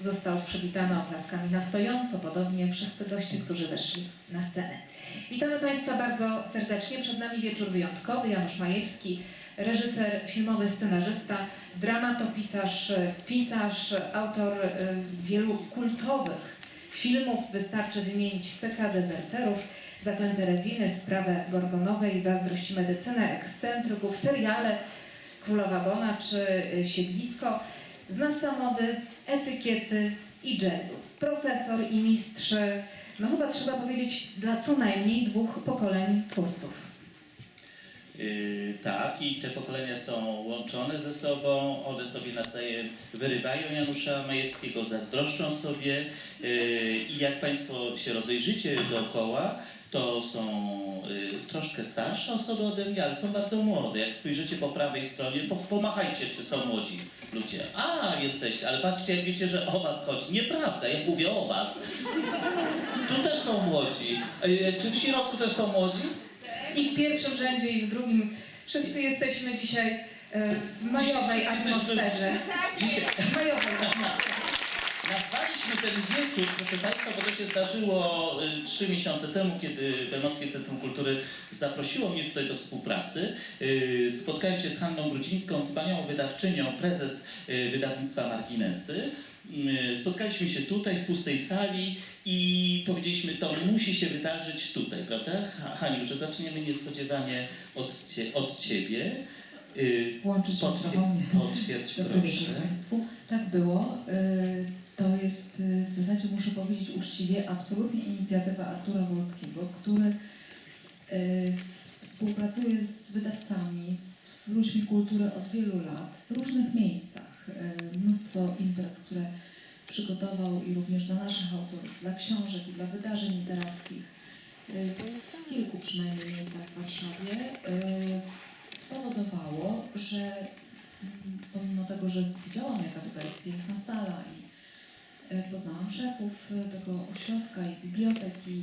został przywitany oklaskami na stojąco, podobnie wszyscy goście, którzy weszli na scenę. Witamy Państwa bardzo serdecznie. Przed nami wieczór wyjątkowy. Janusz Majewski, reżyser, filmowy scenarzysta, dramatopisarz, pisarz, autor y, wielu kultowych filmów. Wystarczy wymienić CK Dezerterów, Zaklęte Rewiny, Sprawę Gorgonowej, Zazdrość Medycynę, Ekscentryków, seriale Królowa Bona czy y, Siedlisko, znawca mody, etykiety i jazzu. Profesor i mistrz, no chyba trzeba powiedzieć, dla co najmniej dwóch pokoleń twórców. Yy, tak, i te pokolenia są łączone ze sobą, one sobie nawzajem wyrywają Janusza Majewskiego, zazdroszczą sobie yy, i jak Państwo się rozejrzycie dookoła, to są yy, troszkę starsze osoby ode mnie, ale są bardzo młode. Jak spojrzycie po prawej stronie, po, pomachajcie, czy są młodzi ludzie. A, jesteście, ale patrzcie, jak wiecie, że o Was chodzi. Nieprawda, ja mówię o Was. Tu też są młodzi. Yy, czy w środku też są młodzi? I w pierwszym rzędzie, i w drugim. Wszyscy jesteśmy dzisiaj e, w majowej atmosferze. Dzisiaj. Nazwaliśmy ten wieczór, proszę Państwa, bo to się zdarzyło y, trzy miesiące temu, kiedy Benowskie Centrum Kultury zaprosiło mnie tutaj do współpracy. Y, Spotkałem się z Hanną Grudzińską, wspaniałą wydawczynią, prezes y, wydawnictwa Marginesy. Spotkaliśmy się tutaj w pustej sali i powiedzieliśmy, to musi się wydarzyć tutaj, prawda? Ha- Haniu, że zaczniemy niespodziewanie od, cie, od Ciebie. Łączyć Potwier- mikrofon. potwierdź proszę. Państwu. Tak było. Y, jest y, w zasadzie, muszę powiedzieć uczciwie, absolutnie inicjatywa Artura Wolskiego, który y, współpracuje z wydawcami, z ludźmi kultury od wielu lat w różnych miejscach. Y, Mnóstwo imprez, które przygotował i również dla naszych autorów, dla książek i dla wydarzeń literackich. y, W kilku przynajmniej miejscach w Warszawie y, spowodowało, że mm, pomimo tego, że widziałam jaka tutaj jest piękna sala i poznałam szefów e, tego ośrodka i biblioteki,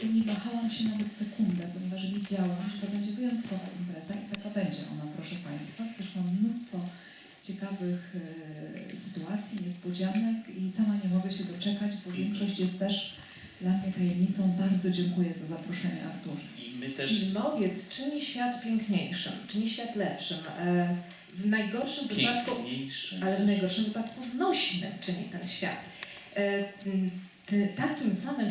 to nie wahałam się nawet sekundę, ponieważ wiedziałam, że to będzie wyjątkowa impreza i taka będzie ona, proszę Państwa. Też mam mnóstwo ciekawych e, sytuacji, niespodzianek i sama nie mogę się doczekać, bo większość jest też dla mnie tajemnicą. Bardzo dziękuję za zaproszenie Arturze. I my też Filmowiec czyni świat piękniejszym, czyni świat lepszym. E, W najgorszym wypadku ale w najgorszym wypadku znośnym czyni ten świat. E, Takim samym światem